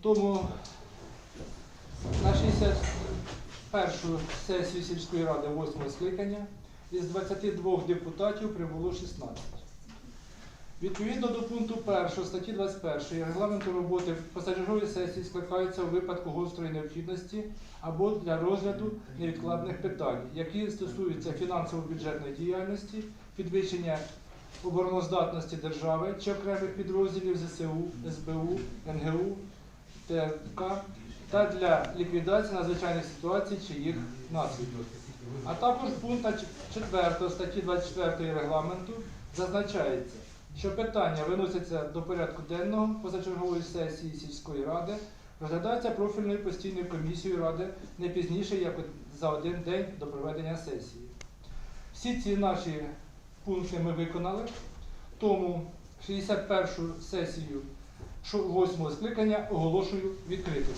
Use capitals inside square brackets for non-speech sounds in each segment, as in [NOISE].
Тому на 61 сесію сільської ради 8 скликання із 22 депутатів прибуло 16. Відповідно до пункту 1 статті 21 регламенту роботи позачергові сесії скликаються у випадку гострої необхідності або для розгляду невідкладних питань, які стосуються фінансово-бюджетної діяльності, підвищення обороноздатності держави чи окремих підрозділів ЗСУ, СБУ, НГУ, ТРК та для ліквідації надзвичайних ситуацій чи їх наслідків. А також пункт 4 статті 24 регламенту зазначається, що питання виносяться до порядку денного позачергової сесії сільської ради, розглядаються профільною постійною комісією ради не пізніше, як за один день до проведення сесії. Всі ці наші пункти ми виконали, тому 61 сесію 8 скликання оголошую відкритою.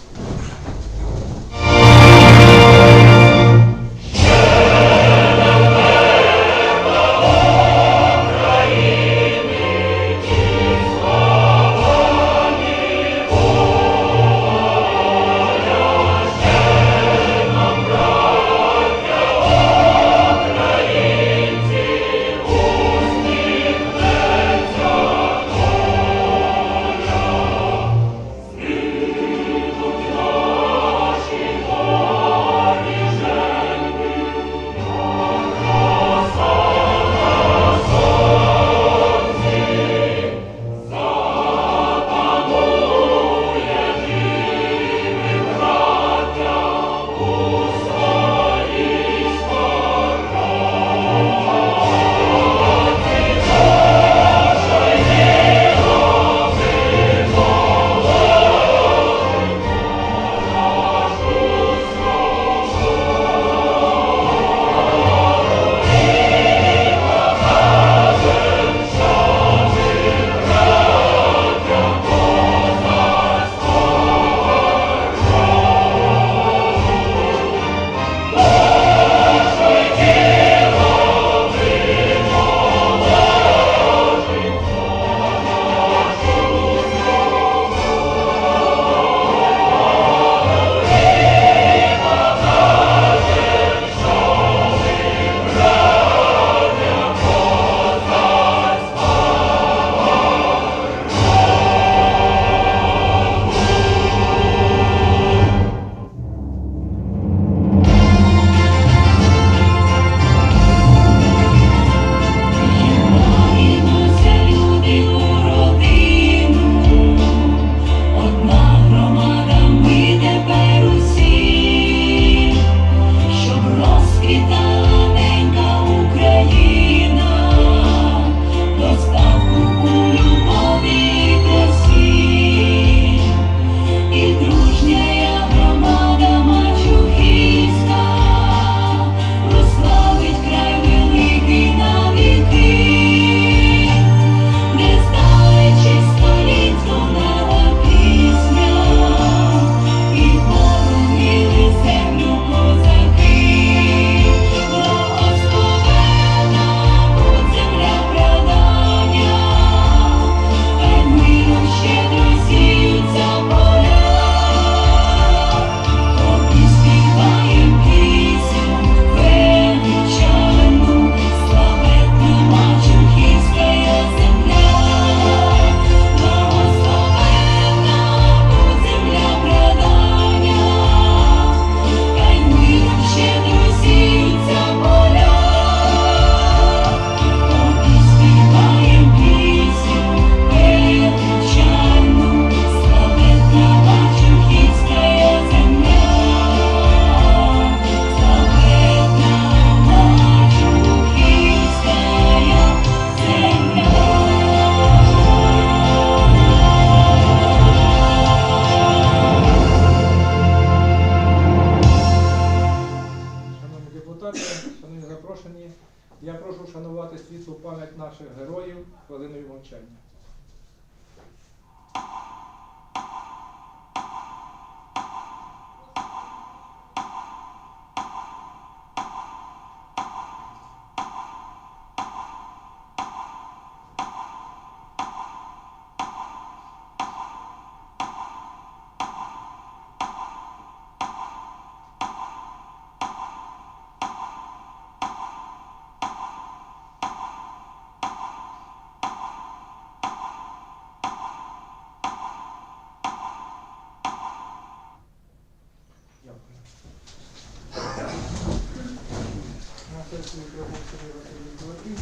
Запрошений Григор Сергій Васильович Білоків.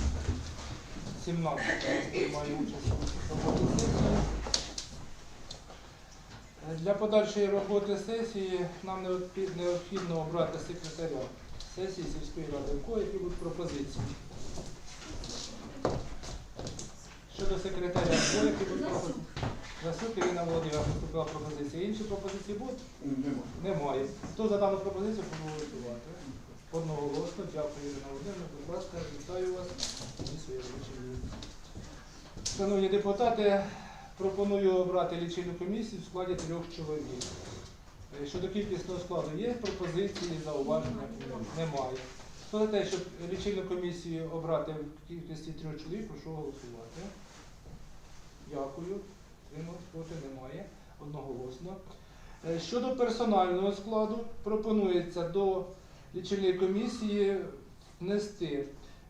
17 приймає участь у роботі сесії. Для подальшої роботи сесії нам необхідно обрати секретаря сесії сільської ради, в кого які будуть пропозиції. Щодо секретаря, в кого які будуть пропозиції. Засуд Ірина Володимира поступила пропозиція. Інші пропозиції будуть? Немає. Немає. Хто за дану пропозицію проголосувати? Одноголосно. Дякую, Ірина Володимирівна. Будь ласка, вітаю вас і своє робоче. Шановні депутати, пропоную обрати лічильну комісію в складі трьох чоловік. Е, Щодо кількісного складу є пропозиції, зауваження? Немає. Хто за те, щоб лічильну комісію обрати в кількості трьох чоловік, прошу голосувати. Дякую. Проти немає. Одноголосно. Е, Щодо персонального складу, пропонується до лічильної комісії внести.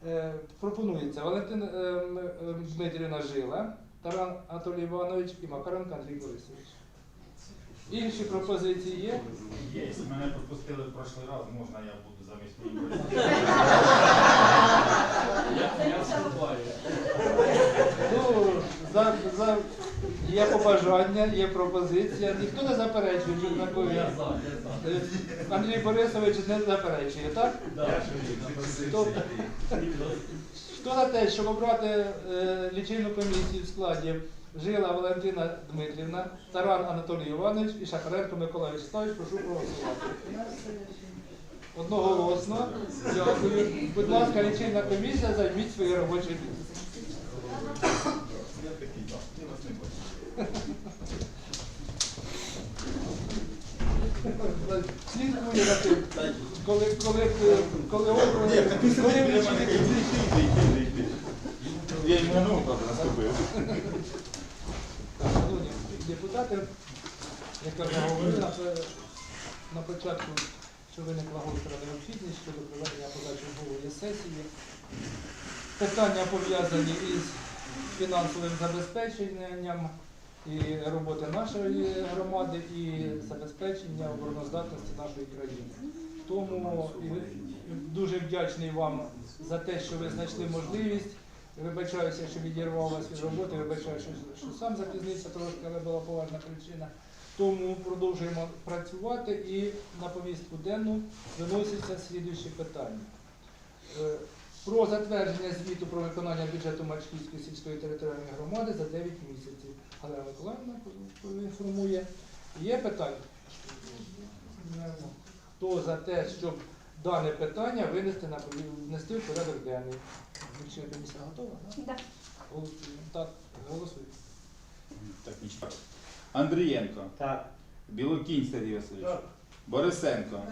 е, Пропонується Валентин е, е, Дмитрівна Жила, Таран Анатолій Іванович і Макаренко Андрій Борисович. Інші пропозиції є? Є, мене пропустили в прошлий раз, можна я буду замість нього. [LAUGHS] Я вступаю. Ну, за, за, є побажання, є пропозиція. Ніхто не заперечує, що Я за, я за. Е, Андрій Борисович не заперечує, так? Да. Тобто, Хто за те, щоб обрати е, лічильну комісію в складі Жила Валентина Дмитрівна, Таран Анатолій Іванович і Шахаренко Микола Вячеславович, прошу проголосувати. Одноголосно. Дякую. Будь ласка, лічильна комісія, займіть своє робоче місце. Я такий, так, тим, коли, коли, коли йому ну, правда, наступив. Так, Шановні депутати, я вже говорив на, початку, що виникла гостра необхідність щодо проведення подальшої сесії. Питання пов'язані із фінансовим забезпеченням і роботи нашої громади, і забезпечення обороноздатності нашої країни. Тому дуже вдячний вам за те, що ви знайшли можливість. Вибачаюся, що відірвав вас від роботи, вибачаю, що, що сам запізнився трошки, але була поважна причина. Тому продовжуємо працювати і на повістку денну виносяться слідуючі питання. Про затвердження звіту про виконання бюджету Мачківської сільської територіальної громади за 9 місяців. Галина Миколаївна поінформує. Є питання? Хто за те, щоб дане питання винести на внести в порядок денний? Лічильна комісія готова? Да? Да. Так, голосуємо. Так, нічого. Андрієнко. Так. Білокінь Сергій Васильович. Борисенко.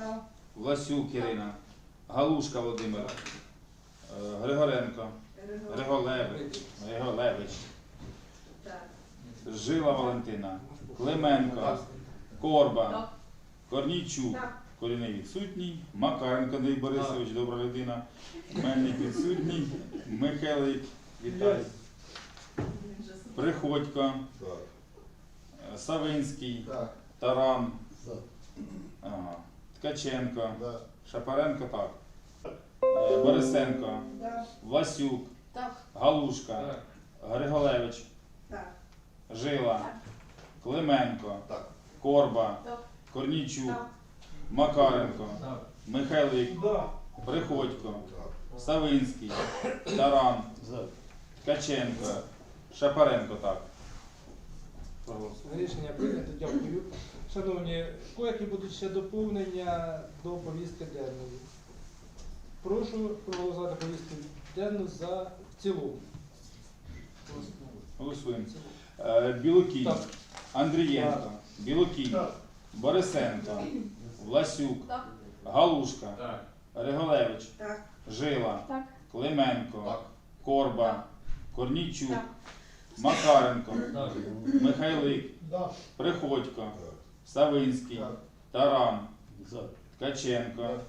Власюк Ірина. Галушка Володимир. Е, Григоренко. Григолевич. Григолевич. Жила Валентина. Клименко. Корба. Корнійчук. Корінний відсутній. Макаренко Андрій Борисович, добра людина. Мельник відсутній. Михайлик Віталій. Приходько. Савинський. Таран. Ага. Ткаченко. Шапаренко так. Борисенко. Власюк. Так. Галушка. Григолевич. Так. Жила. Так. Клименко. Так. Корба. Так. Корнійчук. Так. Макаренко. Так. Михайлик. Приходько. Савинський. Таран. Ткаченко. Шапаренко так. Проголосуємо. Рішення прийнято, дякую. Шановні, які будуть ще доповнення до повістки денної? Прошу проголосувати повістку денну за в цілому. Голосуємо. Е, Білокінь. Так. Андрієнко. Білокінь. Борисенко. Власюк. Так. Галушка. Так. Григолевич. Так. Жила. Так. Клименко. Так. Корба. Корнійчук. Так. Макаренко. Так. Михайлик. Приходько. Савинський. Так. Таран. Ткаченко. Так.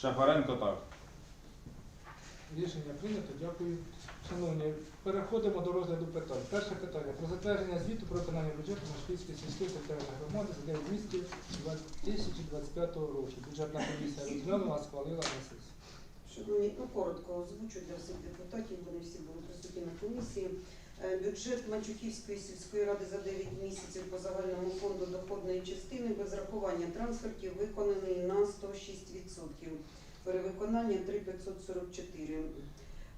Шапаренко так. Рішення прийнято, дякую. Шановні, переходимо до розгляду питань. Перше питання про затвердження звіту про виконання бюджету Машківської сільської територіальної громади за 9 місяців 2025 року. Бюджетна комісія розглянула, схвалила на сесії. Шановні, ну коротко озвучу для всіх депутатів, вони всі були присутні на комісії. Е, Бюджет Мачухівської сільської ради за 9 місяців по загальному фонду доходної частини без рахування трансфертів виконаний на 106%. Перевиконання 3,544.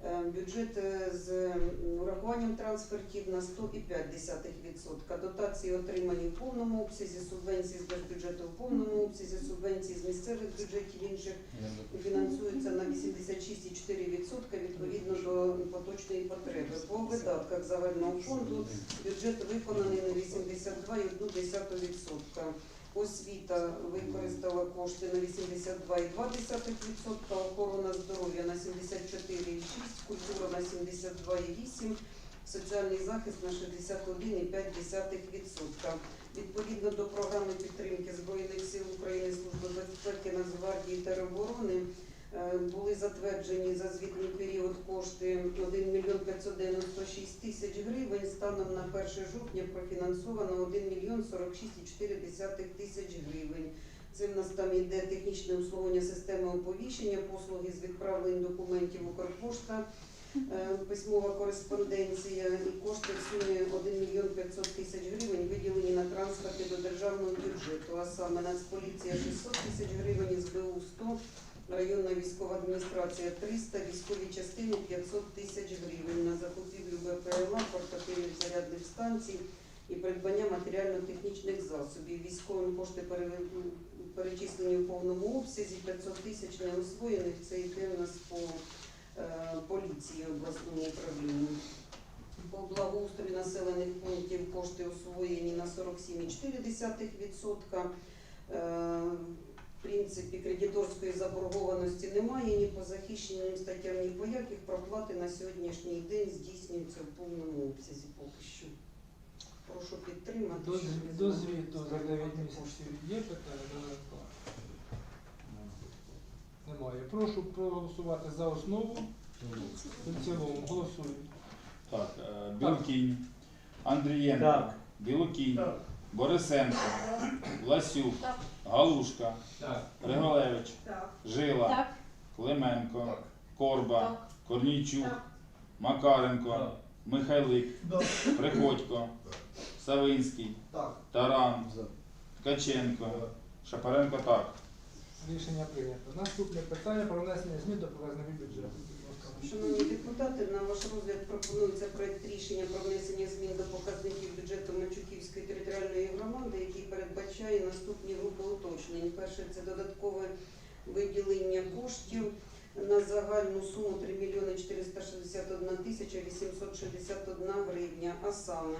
Е, Бюджет е, з урахуванням трансфертів на 100,5%. Дотації отримані в повному обсязі, субвенції з держбюджету в повному обсязі, субвенції з місцевих бюджетів інших фінансуються на 86,4% відповідно до поточної потреби. По видатках загального фонду бюджет виконаний на 82,1%. Освіта використала кошти на 82,2%, охорона здоров'я на 74,6%, культура на 72,8%, соціальний захист на 61,5%. Відповідно до програми підтримки Збройних сил України, Служби безпеки, Нацгвардії та тероборони е, були затверджені за звітний період кошти 1 мільйон 596 тисяч гривень. Станом на 1 жовтня профінансовано 1 мільйон 46,4 тисяч гривень. Це в нас там йде технічне обслуговування системи оповіщення, послуги з відправлень документів Укрпошта, е, письмова кореспонденція і кошти в сумі 1 мільйон 500 тисяч гривень виділені на транспорти до державного бюджету, а саме Нацполіція 600 тисяч гривень, СБУ 100, районна військова адміністрація 300, військові частини 500 тисяч гривень на закупівлю БПЛА, портативних зарядних станцій і придбання матеріально-технічних засобів. Військовим кошти перечислені в повному обсязі, 500 тисяч неосвоєних, це йде у нас по е, поліції обласному управлінню. По благоустрою населених пунктів кошти освоєні на 47,4%. В принципі, кредиторської заборгованості немає ні по захищеним статтям, ні по яких проплати на сьогоднішній день здійснюються в повному обсязі поки що. Прошу підтримати. До, до звіту за 9 місяців є питання додатково? Немає. Прошу проголосувати за основу в цілому. Голосуємо. Так, е, Білкінь, Андрієнко, Так. Білокінь, Борисенко, Ласюк, Галушка. Григоревич, Жила, Клименко, Корба, Корнійчук, Макаренко, Михайлик, Приходько, Савинський, Таран, Ткаченко, Шапаренко так. Рішення прийнято. Наступне питання про внесення змін до показників бюджету. Шановні депутати, на ваш розгляд пропонується проект рішення про внесення змін до показників бюджету Мачуківської територіальної громади, який передбачає наступні групи уточнень. Перше це додаткове виділення коштів на загальну суму 3 мільйони 461 тисяча 861 гривня, а саме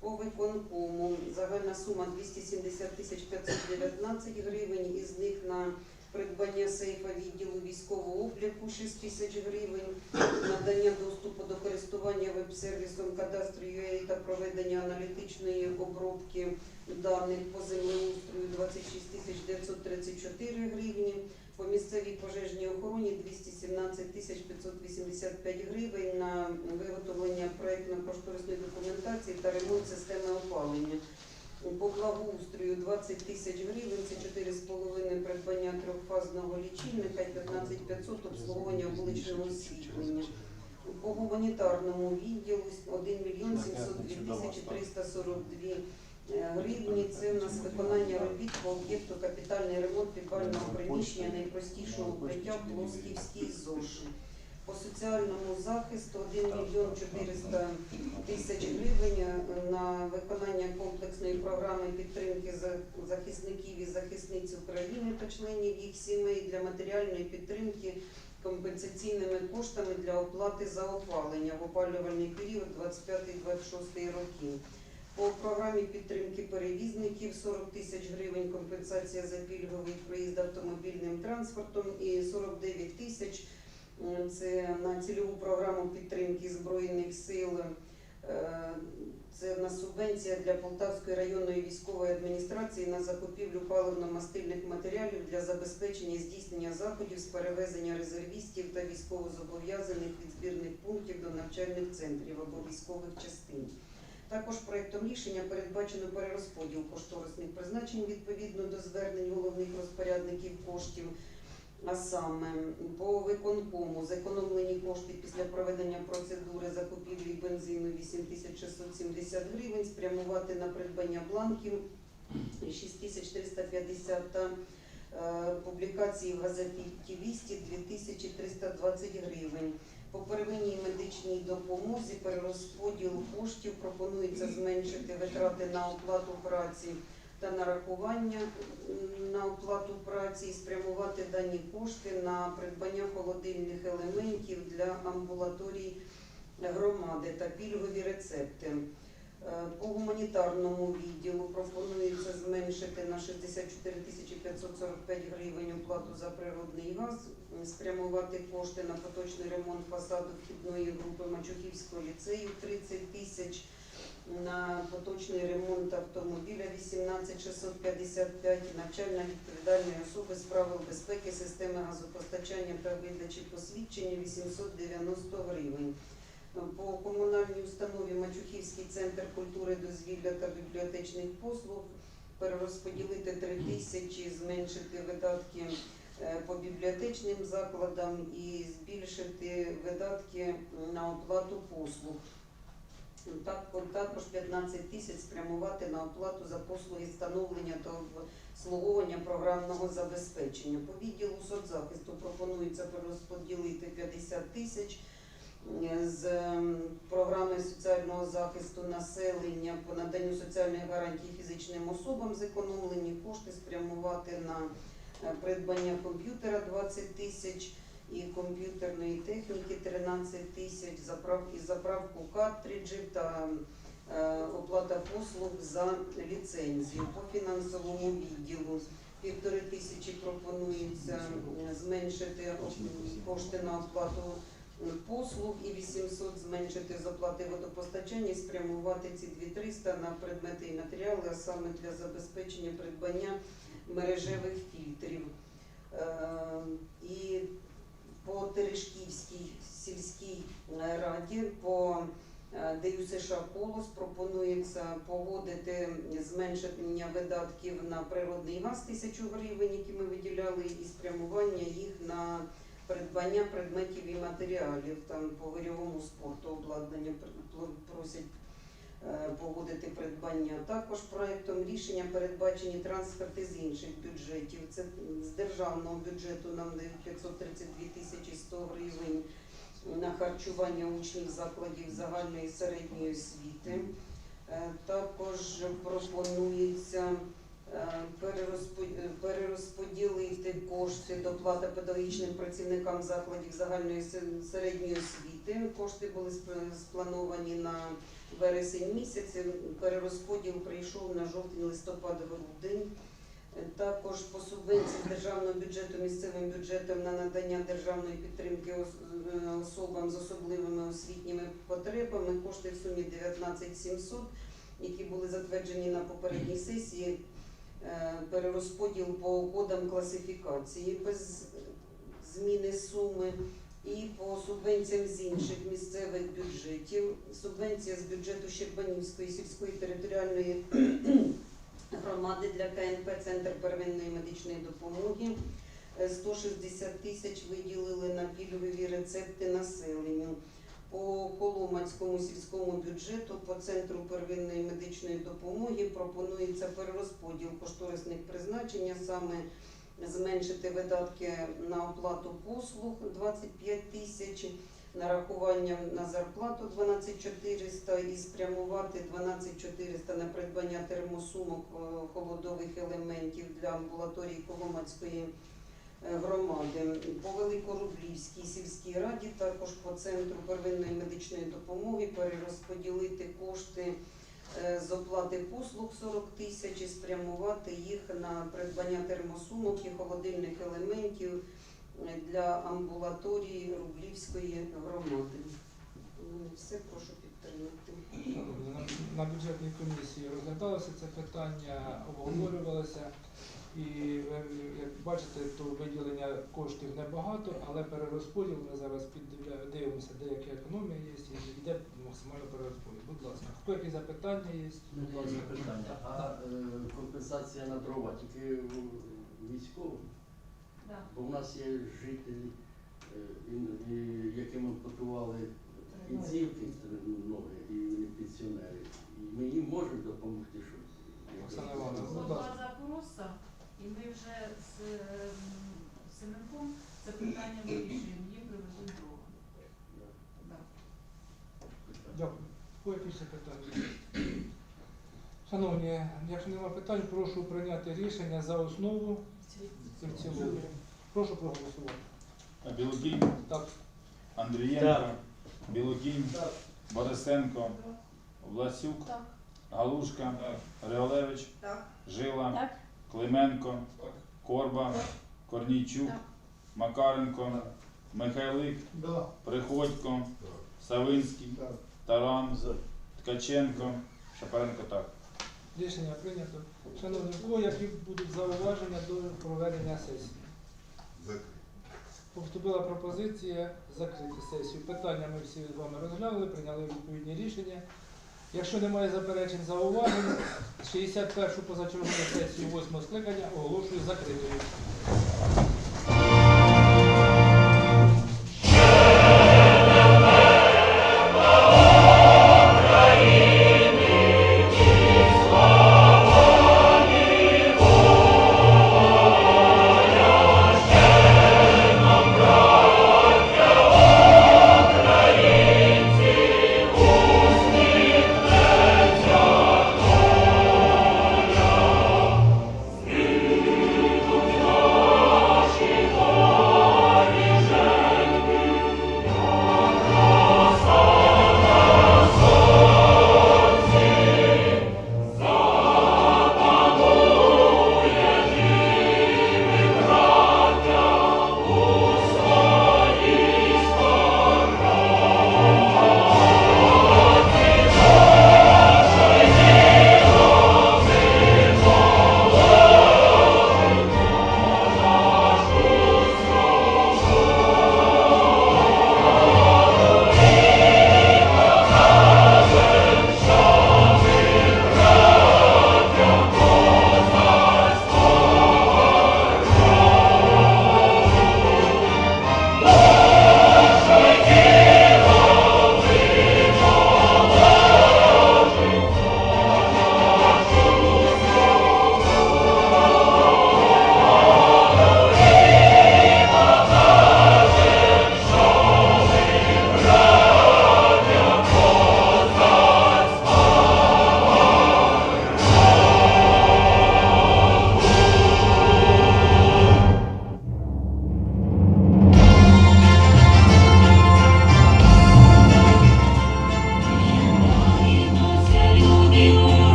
по виконкому загальна сума 270 тисяч 519 гривень, із них на придбання сейфа відділу військового обліку 6 тисяч гривень, надання доступу до користування веб-сервісом кадастру UA та проведення аналітичної обробки даних по землеустрою 26 тисяч 934 гривні, по місцевій пожежній охороні 217 тисяч 585 гривень на виготовлення проєктно-кошторисної документації та ремонт системи опалення. По благоустрою 20 тисяч гривень, це 4,5 придбання трьохфазного лічильника і 15 500 обслуговування вуличного освітлення. По гуманітарному відділу 1 мільйон 702 тисячі 342 гривні. Це в нас виконання робіт по об'єкту капітальний ремонт підвального приміщення найпростішого укриття Плосківській ЗОШі. По соціальному захисту 1 мільйон 400 тисяч гривень е, на виконання комплексної програми підтримки за- захисників і захисниць України та членів їх сімей для матеріальної підтримки компенсаційними коштами для оплати за опалення в опалювальний період 25-26 років. По програмі підтримки перевізників 40 тисяч гривень компенсація за пільговий проїзд автомобільним транспортом і 49 тисяч е, це на цільову програму підтримки Збройних сил. Е, Це в субвенція для Полтавської районної військової адміністрації на закупівлю паливно-мастильних матеріалів для забезпечення здійснення заходів з перевезення резервістів та військовозобов'язаних від збірних пунктів до навчальних центрів або військових частин. Також проектом рішення передбачено перерозподіл кошторисних призначень відповідно до звернень головних розпорядників коштів. А саме по виконкому зекономлені кошти після проведення процедури закупівлі бензину 8670 гривень, спрямувати на придбання бланків 6350 та е, публікації в газеті «Вісті» 2320 гривень. По первинній медичній допомозі перерозподіл коштів пропонується зменшити витрати на оплату праці та нарахування на оплату праці і спрямувати дані кошти на придбання холодильних елементів для амбулаторій громади та пільгові рецепти. Е, По гуманітарному відділу пропонується зменшити на 64 тисячі 545 гривень оплату за природний газ, спрямувати кошти на поточний ремонт фасаду вхідної групи Мачухівського ліцею 30 тисяч, на поточний ремонт автомобіля 18 655, навчальна відповідальної особи з правил безпеки, системи газопостачання та видачі посвідчення 890 гривень. По комунальній установі Мачухівський центр культури, дозвілля та бібліотечних послуг перерозподілити 3 тисячі, зменшити видатки е, по бібліотечним закладам і збільшити видатки на оплату послуг. Так, також 15 тисяч спрямувати на оплату за послуги встановлення та обслуговування програмного забезпечення. По відділу соцзахисту пропонується перерозподілити 50 тисяч е, з програми соціального захисту населення по наданню соціальних гарантій фізичним особам зекономлені кошти спрямувати на е, придбання комп'ютера 20 тисяч і комп'ютерної техніки 13 тисяч, заправ, і заправку картриджів та е, оплата послуг за ліцензію. По фінансовому відділу півтори тисячі пропонується е, зменшити кошти на оплату е, послуг і 800 зменшити з оплати водопостачання і спрямувати ці 2300 на предмети і матеріали, а саме для забезпечення придбання мережевих фільтрів. Е, І по Терешківській сільській е, раді по е, ДЮСШ «Колос» пропонується погодити зменшення видатків на природний газ тисячу гривень, які ми виділяли, і спрямування їх на придбання предметів і матеріалів. Там по вирьовому спорту обладнання пр- пр- просять е, погодити придбання. Також проектом рішення передбачені трансферти з інших бюджетів. Це з державного бюджету нам дають 532 тисячі 100 гривень на харчування учнів закладів загальної і середньої освіти. Е, Також пропонується перерозподілити кошти доплата педагогічним працівникам закладів загальної середньої освіти. Кошти були сплановані на вересень місяць. Перерозподіл прийшов на жовтень, листопад, грудень. Також по субвенції державного бюджету місцевим бюджетом на надання державної підтримки особам з особливими освітніми потребами кошти в сумі 19 700, які були затверджені на попередній сесії. Е, Перерозподіл по кодам класифікації без зміни суми. І по субвенціям з інших місцевих бюджетів. Субвенція з бюджету Щербанівської сільської територіальної [CLEARS THROAT] громади для КНП Центр первинної медичної допомоги. Е, 160 тисяч виділили на пільгові рецепти населенню. По Коломацькому сільському бюджету по центру первинної медичної допомоги пропонується перерозподіл кошторисних призначень, а саме зменшити видатки на оплату послуг 25 тисяч, нарахування на зарплату 12 400 і спрямувати 12 400 на придбання термосумок е, холодових елементів для амбулаторії Коломацької громади. По Великорублівській сільській раді також по центру первинної медичної допомоги перерозподілити кошти е, з оплати послуг 40 тисяч і спрямувати їх на придбання термосумок і холодильних елементів е, для амбулаторії Рублівської громади. Ну, Все прошу підтримати. На бюджетній комісії розглядалося це питання, обговорювалося. І ви, як бачите, то виділення коштів небагато, але перерозподіл ми зараз піддивля- дивимося, деякі економія є, і йде максимально перерозподіл. Будь ласка, хто які запитання є? Будь ласка, питання. А е, компенсація на дрова тільки у військовим? Бо в нас є жителі, е, яким ампутували кінцівки ноги, і пенсіонери. І ми їм можемо допомогти, щоб Оксана Івановна, будь ласка. І ми вже з ем, Семенком це питання вирішуємо, їм привезуть дрова. Дякую. Якісь питання? Шановні, якщо немає питань, прошу прийняти рішення за основу і в цілому. Прошу проголосувати. А Білокінь, Так, Андрієнко, Так. Білокінь, Борисенко, Власюк, Так. Галушка, Григоревич, Так. Жила, Так. Клименко, Корба, Корнійчук, Так. Макаренко, Михайлик, Приходько, Савинський, Таран, Ткаченко, Шапаренко так. рішення прийнято. Шановні, кого які будуть зауваження до проведення сесії? Поступила пропозиція закрити сесію. Питання ми всі з вами розглянули, прийняли відповідні рішення. Якщо немає заперечень зауважень, 61-ю позачергову сесію 8 скликання оголошую закритою.